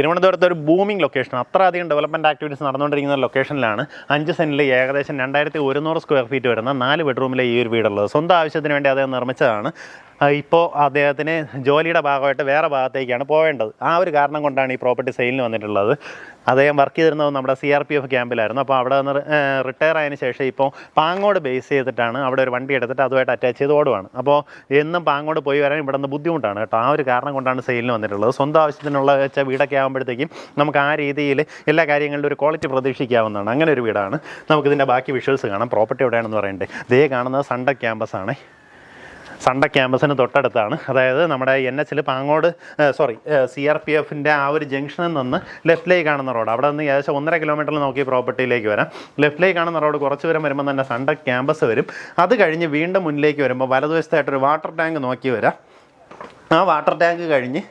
തിരുവനന്തപുരത്ത് ഒരു booming location അത്ര അധികം ഡെവലപ്മെന്റ് ആക്ടിവിറ്റീസ് നടന്നുകൊണ്ടിരിക്കുന്ന ലൊക്കേഷനിലാണ് അഞ്ച് സെന്റിൽ ഏകദേശം രണ്ടായിരത്തി ഒരുന്നൂറ് സ്ക്വയർ ഫീറ്റ് വരുന്ന നാല് ബെഡ്റൂമിലെ ഈ ഒരു വീടുള്ളത്. സ്വന്തം ആവശ്യത്തിന് വേണ്ടി അദ്ദേഹം നിർമ്മിച്ചതാണ്. ഇപ്പോൾ അദ്ദേഹത്തിന് ജോലിയുടെ ഭാഗമായിട്ട് വേറെ ഭാഗത്തേക്കാണ് പോവേണ്ടത്. ആ ഒരു കാരണം കൊണ്ടാണ് ഈ പ്രോപ്പർട്ടി സെയിലിന് വന്നിട്ടുള്ളത്. അദ്ദേഹം വർക്ക് ചെയ്തിരുന്നത് നമ്മുടെ സി ആർ പി എഫ് ക്യാമ്പിലായിരുന്നു. അപ്പോൾ അവിടെ നിന്ന് റിട്ടയർ ആയതിനു ശേഷം ഇപ്പോൾ പാങ്ങോട് ബേസ് ചെയ്തിട്ടാണ് അവിടെ ഒരു വണ്ടി എടുത്തിട്ട് അതുമായിട്ട് അറ്റാച്ച് ചെയ്ത് ഓടുവാണ്. അപ്പോൾ എന്നും പാങ്ങോട് പോയി വരാൻ ഇവിടെ നിന്ന് ബുദ്ധിമുട്ടാണ് കേട്ടോ. ആ ഒരു കാരണം കൊണ്ടാണ് സെയിലിന് വന്നിട്ടുള്ളത്. സ്വന്തം ആവശ്യത്തിനുള്ള വെച്ച വീടൊക്കെ ആകുമ്പോഴത്തേക്കും നമുക്ക് ആ രീതിയിൽ എല്ലാ കാര്യങ്ങളിലും ഒരു ക്വാളിറ്റി പ്രതീക്ഷിക്കാവുന്നതാണ്. അങ്ങനെ ഒരു വീടാണ്. നമുക്കിതിന്റെ ബാക്കി വിഷ്വൽസ് കാണാം. പ്രോപ്പർട്ടി എവിടെയാണെന്ന് പറയണ്ടേ? ദേ കാണുന്നത് സണ്ട ക്യാമ്പസ് ആണ്. സണ്ട ക്യാമ്പസിന് തൊട്ടടുത്താണ്. അതായത് നമ്മുടെ എൻ എച്ചിൽ Pangode sorry C R P എഫിന്റെ ആ ഒരു ജംഗ്ഷനിൽ നിന്ന് ലെഫ്റ്റിലേക്ക് കാണുന്ന റോഡ്. അവിടെ നിന്ന് ഏകദേശം ഒന്നര കിലോമീറ്ററിൽ നോക്കി പ്രോപ്പർട്ടിയിലേക്ക് വരാം. ലെഫ്റ്റിലേക്ക് കാണുന്ന റോഡ് കുറച്ച് ദൂരം വരുമ്പോൾ തന്നെ സണ്ട ക്യാമ്പസ് വരും. അത് കഴിഞ്ഞ് വീണ്ടും മുന്നിലേക്ക് വരുമ്പോൾ വലതുവശത്തായിട്ടൊരു വാട്ടർ ടാങ്ക് നോക്കി വരാം. ആ വാട്ടർ ടാങ്ക് കഴിഞ്ഞ്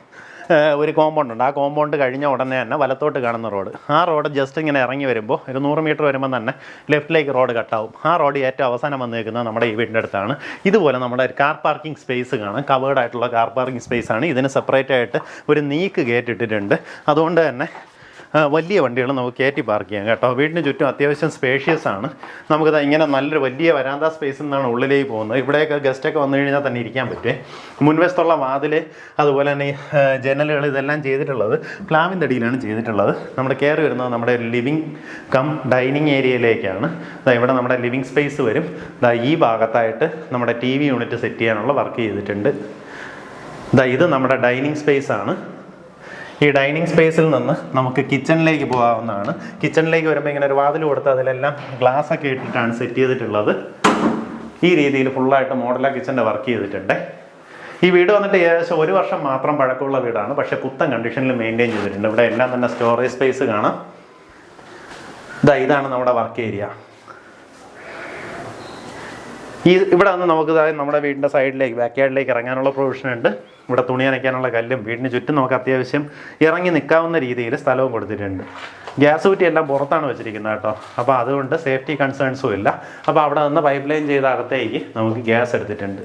ഒരു കോമ്പൗണ്ട് ഉണ്ട്. ആ കോമ്പൗണ്ട് കഴിഞ്ഞ ഉടനെ തന്നെ വലത്തോട്ട് കാണുന്ന റോഡ് ആ റോഡ് ജസ്റ്റ് ഇങ്ങനെ ഇറങ്ങി വരുമ്പോൾ ഒരു നൂറ് മീറ്റർ വരുമ്പോൾ തന്നെ ലെഫ്റ്റിലേക്ക് റോഡ് കട്ടാവും ആ റോഡ് ഏറ്റവും അവസാനം വന്നു നിൽക്കുന്നത് നമ്മുടെ ഈ വീടിന്റെ അടുത്താണ്. ഇതുപോലെ നമ്മുടെ ഒരു കാർ പാർക്കിംഗ് സ്പേസ് കാണാം. കവേർഡ് ആയിട്ടുള്ള കാർ പാർക്കിംഗ് സ്പേസ് ആണ്. ഇതിന് സെപ്പറേറ്റ് ആയിട്ട് ഒരു നീക്ക് ഗേറ്റ് ഇട്ടിട്ടുണ്ട്. അതുകൊണ്ട് തന്നെ വലിയ വണ്ടികൾ നമുക്ക് കയറ്റി പാർക്ക് ചെയ്യാം കേട്ടോ. വീടിന് ചുറ്റും അത്യാവശ്യം സ്പേഷ്യസ് ആണ്. നമുക്കത് ഇങ്ങനെ നല്ലൊരു വലിയ വരാന്ത സ്പേസിൽ നിന്നാണ് ഉള്ളിലേക്ക് പോകുന്നത്. ഇവിടെയൊക്കെ ഗസ്റ്റൊക്കെ വന്നു കഴിഞ്ഞാൽ തന്നെ ഇരിക്കാൻ പറ്റുമേ മുൻവശത്തുള്ള വാതിൽ അതുപോലെ തന്നെ ജനലുകൾ ഇതെല്ലാം ചെയ്തിട്ടുള്ളത് പ്ലാവിന്റെ അടിയിലാണ് ചെയ്തിട്ടുള്ളത്. നമ്മുടെ കയറി വരുന്നത് നമ്മുടെ ലിവിങ് കം ഡൈനിങ് ഏരിയയിലേക്കാണ് ഇവിടെ നമ്മുടെ ലിവിങ് സ്പേസ് വരും. ഈ ഭാഗത്തായിട്ട് നമ്മുടെ ടി വി യൂണിറ്റ് സെറ്റ് ചെയ്യാനുള്ള വർക്ക് ചെയ്തിട്ടുണ്ട്. ഇത് നമ്മുടെ ഡൈനിങ് സ്പേസ് ആണ്. ഈ ഡൈനിങ് സ്പേസിൽ നിന്ന് നമുക്ക് കിച്ചണിലേക്ക് പോകാവുന്നതാണ്. കിച്ചണിലേക്ക് വരുമ്പോൾ ഇങ്ങനെ ഒരു വാതിൽ കൊടുത്ത് അതിലെല്ലാം ഗ്ലാസ് ഒക്കെ ഇട്ടിട്ടാണ് സെറ്റ് ചെയ്തിട്ടുള്ളത്. ഈ രീതിയിൽ ഫുള്ളായിട്ട് മോഡലാ കിച്ചന്റെ വർക്ക് ചെയ്തിട്ടുണ്ട്. ഈ വീട് വന്നിട്ട് ഏകദേശം ഒരു വർഷം മാത്രം പഴക്കമുള്ള വീടാണ്. പക്ഷേ പുത്തൻ കണ്ടീഷനിൽ മെയിന്റെയിൻ ചെയ്തിട്ടുണ്ട്. ഇവിടെ എല്ലാം തന്നെ സ്റ്റോറേജ് സ്പേസ് കാണാം. ഇതാ ഇതാണ് നമ്മുടെ വർക്ക് ഏരിയ ഈ ഇവിടെ വന്ന് നമുക്ക് നമ്മുടെ വീടിന്റെ സൈഡിലേക്ക് ബാക്ക് യാർഡിലേക്ക് ഇറങ്ങാനുള്ള പ്രൊവിഷൻ ഉണ്ട്. ഇവിടെ തുണി അനയ്ക്കാനുള്ള കല്ലും വീടിന് ചുറ്റും നമുക്ക് അത്യാവശ്യം ഇറങ്ങി നിൽക്കാവുന്ന രീതിയിൽ സ്ഥലവും കൊടുത്തിട്ടുണ്ട്. ഗ്യാസ് കുറ്റി എല്ലാം പുറത്താണ് വെച്ചിരിക്കുന്നത് കേട്ടോ. അപ്പോൾ അതുകൊണ്ട് സേഫ്റ്റി കൺസേൺസും ഇല്ല. അപ്പോൾ അവിടെ നിന്ന് പൈപ്പ് ലൈൻ ചെയ്ത അകത്തേക്ക് നമുക്ക് ഗ്യാസ് എടുത്തിട്ടുണ്ട്.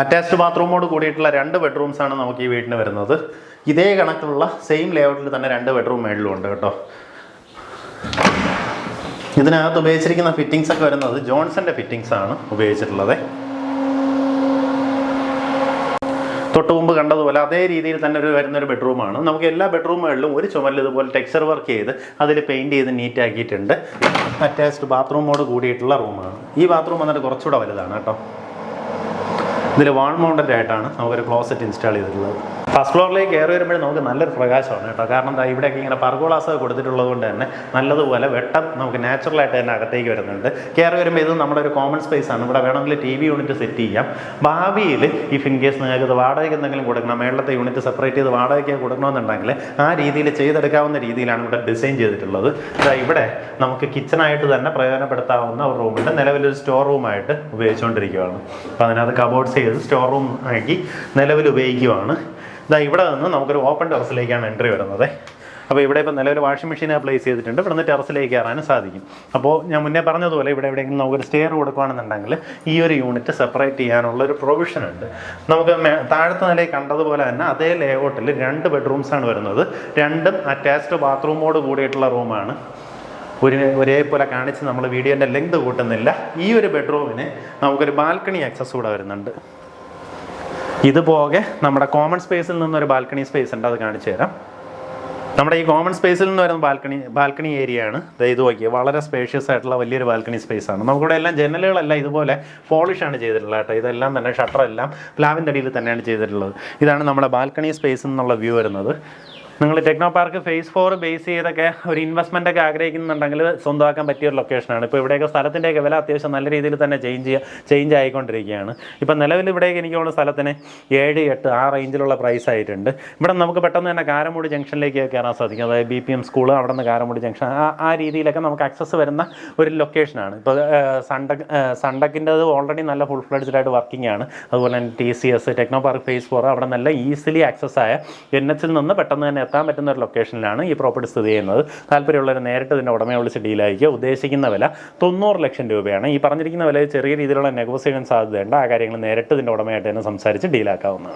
അറ്റാച്ച്ഡ് ബാത്റൂമോട് കൂടിയിട്ടുള്ള രണ്ട് ബെഡ്റൂംസ് ആണ് നമുക്ക് ഈ വീടിന് വരുന്നത്. ഇതേ കണക്കുള്ള സെയിം ലേഔട്ടിൽ തന്നെ രണ്ട് ബെഡ്റൂം മേളിലും ഉണ്ട് കേട്ടോ. ഇതിനകത്ത് ഉപയോഗിച്ചിരിക്കുന്ന ഫിറ്റിങ്സ് ഒക്കെ വരുന്നത് ജോൺസന്റെ ഫിറ്റിങ്സ് ആണ് ഉപയോഗിച്ചിട്ടുള്ളത്. തൊട്ട് മുമ്പ് കണ്ടതുപോലെ അതേ രീതിയിൽ തന്നെ ഒരു വരുന്ന ഒരു ബെഡ്റൂമാണ് നമുക്ക് എല്ലാ ബെഡ്റൂമുകളിലും ഒരു ചുമരിൽ ഇതുപോലെ ടെക്സ്ചർ വർക്ക് ചെയ്ത് അതിൽ പെയിന്റ് ചെയ്ത് നീറ്റ് ആക്കിയിട്ടുണ്ട്. അറ്റാച്ച്ഡ് ബാത്റൂമോട് കൂടിയിട്ടുള്ള റൂമാണ് ഈ ബാത്റൂം വന്നിട്ട് കുറച്ചുകൂടെ വലുതാണ് കേട്ടോ. ഇതിൽ വാൾ മൗണ്ടഡ് ആയിട്ടാണ് നമുക്കൊരു ക്ലോസറ്റ് ഇൻസ്റ്റാൾ ചെയ്തിട്ടുള്ളത്. ഫസ്റ്റ് ഫ്ലോറിലേക്ക് കയറി വരുമ്പോൾ നമുക്ക് നല്ലൊരു പ്രകാശമാണ് കേട്ടോ. കാരണം എന്താ ഇവിടെയൊക്കെ ഇങ്ങനെ പർഗോളാസ് കൊടുത്തിട്ടുള്ളത് കൊണ്ട് തന്നെ നല്ലതുപോലെ വെട്ടം നമുക്ക് നാച്ചുറലായിട്ട് തന്നെ അകത്തേക്ക് വരുന്നുണ്ട്. കയറി വരുമ്പോൾ ഇത് നമ്മുടെ ഒരു കോമൺ സ്പേസ് ആണ്. ഇവിടെ വേണമെങ്കിൽ ടി വി യൂണിറ്റ് സെറ്റ് ചെയ്യാം. ഭാവിയിൽ ഇഫ് ഇൻ കേസ് നിങ്ങൾക്ക് ഇത് വാടകയ്ക്ക് എന്തെങ്കിലും കൊടുക്കണം മേളത്തെ യൂണിറ്റ് സെപ്പറേറ്റ് ചെയ്ത് വാടകയ്ക്ക് കൊടുക്കണമെന്നുണ്ടെങ്കിൽ ആ രീതിയിൽ ചെയ്തെടുക്കാവുന്ന രീതിയിലാണ് ഇവിടെ ഡിസൈൻ ചെയ്തിട്ടുള്ളത്. ഇവിടെ നമുക്ക് കിച്ചണായിട്ട് തന്നെ പ്രയോജനപ്പെടുത്താവുന്ന ഒരു റൂമുണ്ട് നിലവിലൊരു സ്റ്റോർ റൂമായിട്ട് ഉപയോഗിച്ചുകൊണ്ടിരിക്കുകയാണ്. അപ്പോൾ അതിനകത്ത് കബോർഡ്സ് ചെയ്ത് സ്റ്റോർ റൂം ആക്കി നിലവിൽ ഉപയോഗിക്കുവാണ്. ഇതാ ഇവിടെ നിന്ന് നമുക്കൊരു ഓപ്പൺ ടെറസിലേക്കാണ് എൻട്രി വരുന്നത്. അപ്പോൾ ഇവിടെ ഇപ്പോൾ നിലവിൽ വാഷിംഗ് മെഷീൻ പ്ലേസ് ചെയ്തിട്ടുണ്ട്. ഇവിടെ നിന്ന് ടെറസിലേക്ക് കയറാനും സാധിക്കും. അപ്പോൾ ഞാൻ മുന്നേ പറഞ്ഞതുപോലെ ഇവിടെ എവിടെയെങ്കിലും നമുക്കൊരു സ്റ്റെയർ കൊടുക്കുകയാണെന്നുണ്ടെങ്കിൽ ഈ ഒരു യൂണിറ്റ് സെപ്പറേറ്റ് ചെയ്യാനുള്ള ഒരു പ്രൊവിഷൻ ഉണ്ട്. നമുക്ക് താഴത്തെ നിലയിൽ കണ്ടതുപോലെ തന്നെ അതേ ലേഔട്ടിൽ രണ്ട് ബെഡ്റൂംസാണ് വരുന്നത്. രണ്ടും അറ്റാച്ച്ഡ് ബാത്റൂമോട് കൂടിയിട്ടുള്ള റൂമാണ് ഒരു ഒരേപോലെ കാണിച്ച് നമ്മൾ വീഡിയോന്റെ ലെങ്ത് കൂട്ടുന്നില്ല. ഈ ഒരു ബെഡ്റൂമിന് നമുക്കൊരു ബാൽക്കണി ആക്സസ് കൂടെ വരുന്നുണ്ട്. ഇത് പോകെ നമ്മുടെ കോമൺ സ്പേസിൽ നിന്നൊരു ബാൽക്കണി സ്പേസ് ഉണ്ട് അത് കാണിച്ചു തരാം. നമ്മുടെ ഈ കോമൺ സ്പേസിൽ നിന്ന് വരുന്ന ബാൽക്കണി ബാൽക്കണി ഏരിയ ആണ്. ഇത് നോക്കിയത് വളരെ സ്പേഷ്യസ് ആയിട്ടുള്ള വലിയൊരു ബാൽക്കണി സ്പേസ് ആണ്. നമുക്കിവിടെ എല്ലാം ജനലുകളെല്ലാം ഇതുപോലെ പോളിഷ് ആണ് ചെയ്തിട്ടുള്ളത് കേട്ടോ. ഇതെല്ലാം തന്നെ ഷട്ടറെല്ലാം പ്ലാവിന്റെ അടിയിൽ തന്നെയാണ് ചെയ്തിട്ടുള്ളത്. ഇതാണ് നമ്മുടെ ബാൽക്കണി സ്പേസിൽ നിന്നുള്ള വ്യൂ വരുന്നത്. നിങ്ങൾ techno park phase four base ചെയ്തൊക്കെ ഒരു ഇൻവെസ്റ്റ്മെന്റ് ഒക്കെ ആഗ്രഹിക്കുന്നുണ്ടെങ്കിൽ സ്വന്തമാക്കാൻ പറ്റിയ ഒരു ലൊക്കേഷനാണ് ഇപ്പോൾ ഇവിടെയൊക്കെ സ്ഥലത്തിന്റെയൊക്കെ വില അത്യാവശ്യം നല്ല രീതിയിൽ തന്നെ ചേഞ്ച് ചെയ്യുക ചേഞ്ച് ആയിക്കൊണ്ടിരിക്കുകയാണ്. ഇപ്പം നിലവിൽ ഇവിടേക്ക് എനിക്ക് തോന്നുന്നു സ്ഥലത്തിന് ഏഴ് എട്ട് ആ റേഞ്ചിലുള്ള പ്രൈസ് ആയിട്ടുണ്ട്. ഇവിടെ നമുക്ക് പെട്ടെന്ന് തന്നെ കാരമൂടി ജംഗ്ഷനിലേക്ക് കയറാൻ സാധിക്കും. അതായത് ബി പി എം സ്കൂൾ അവിടെ നിന്ന് കാരമൂടി ജംഗ്ഷൻ ആ രീതിയിലൊക്കെ നമുക്ക് ആക്സസ് വരുന്ന ഒരു ലൊക്കേഷനാണ് ഇപ്പോൾ സണ്ടക് സണ്ടക്കിന്റെത് ഓൾറെഡി നല്ല ഫുൾ ഫ്ലെഡ്ജ്ഡ് ആയിട്ട് വർക്കിംഗ് ആണ്. അതുപോലെ തന്നെ T C S Technopark phase four അവിടെ നല്ല ഈസിലി ആക്സസ് ആയ എൻ എച്ചിൽ നിന്ന് പെട്ടെന്ന് തന്നെ എത്താൻ പറ്റുന്ന ഒരു ലൊക്കേഷനിലാണ് ഈ പ്രോപ്പർട്ടി സ്ഥിതി ചെയ്യുന്നത്. താല്പര്യമുള്ളവർ നേരിട്ട് ഇതിന്റെ ഉടമയെ വിളിച്ച് ഡീലായിരിക്കുക ഉദ്ദേശിക്കുന്ന വില തൊണ്ണൂറ് ലക്ഷം രൂപയാണ്. ഈ പറഞ്ഞിരിക്കുന്ന വില ചെറിയ രീതിയിലുള്ള നെഗോസിയേഷൻ സാധ്യതയുണ്ട്. ആ കാര്യങ്ങൾ നേരിട്ട് ഇതിന്റെ ഉടമയായിട്ട് തന്നെ സംസാരിച്ച് ഡീലാക്കാവുന്നതാണ്